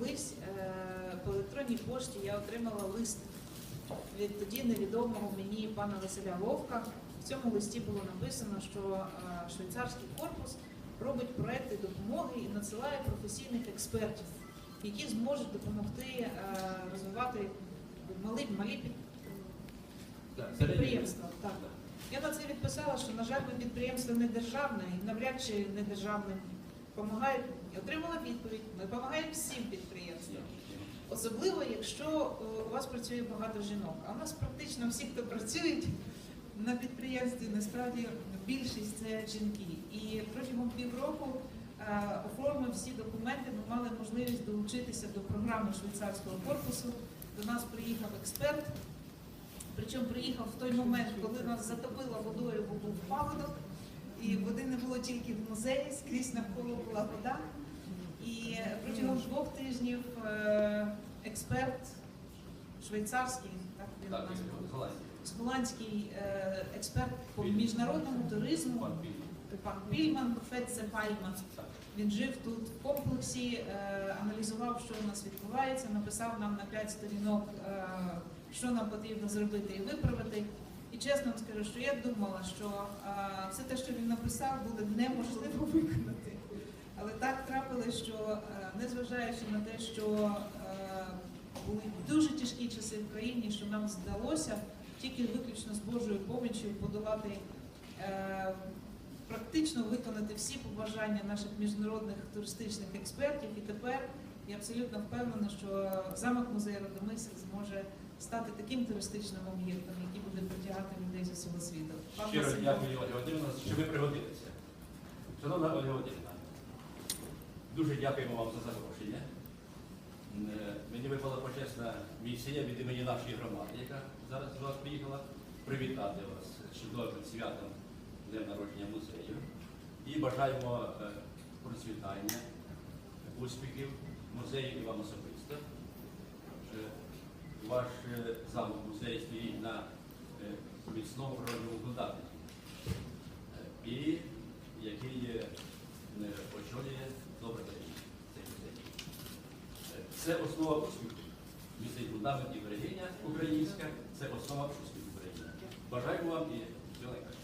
колись е, по електронній пошті я отримала лист від тоді невідомого мені пана Василя Вовка. В цьому листі було написано, що е, швейцарський корпус робить проекти допомоги і надсилає професійних експертів, які зможуть допомогти е, розвивати малі, малі під- підприємства. Так. Я на це відписала, що, на жаль, ми підприємство не державне і навряд чи не державним допомагають. І отримала відповідь. Ми допомагаємо всім підприємствам. Особливо, якщо е, у вас працює багато жінок. А у нас практично всі, хто працюють на підприємстві, насправді більшість це жінки. І протягом півроку, е, оформив всі документи, ми мали можливість долучитися до програми швейцарського корпусу. До нас приїхав експерт. Причому приїхав в той момент, коли нас затопило водою, бо був паводок, і води не було тільки в музеї, скрізь навколо була вода. І протягом двох тижнів е, експерт швейцарський, так він Так, голландський е, експерт по міжнародному туризму, Пан Пільман. Фетце Пальман. Він жив тут в комплексі, е, аналізував, що у нас відбувається, написав нам на п'ять сторінок, що нам потрібно зробити і виправити. І чесно вам скажу, що я думала, що все те, що він написав, буде неможливо виконати. Але так трапилось, що незважаючи на те, що були дуже тяжкі часи в країні, що нам вдалося тільки виключно з Божою поміччю подолати. е, практично виконати всі побажання наших міжнародних туристичних експертів. І тепер я абсолютно впевнена, що замок музею Родомисел зможе стати таким туристичним об'єктом, який буде притягати людей з усього світу. Щиро дякую, Ольга Володимирівна, що ви пригодилися. Шановна Ольга Володимирівна, дуже дякуємо вам за запрошення. Е, Мені випала почесна місія від імені нашої громади, яка зараз до вас приїхала, привітати вас з чудовим святом днем народження музею. І бажаємо е, процвітання, успіхів музею і вам Ваш е, замок музей стоїть на е, міцному природному фундаменті, Е, і який очолює добре цей музей. Це основа успіху. Місцей фундамент і берегиня українська це основа успіху України. Бажаємо вам і всього найкращого.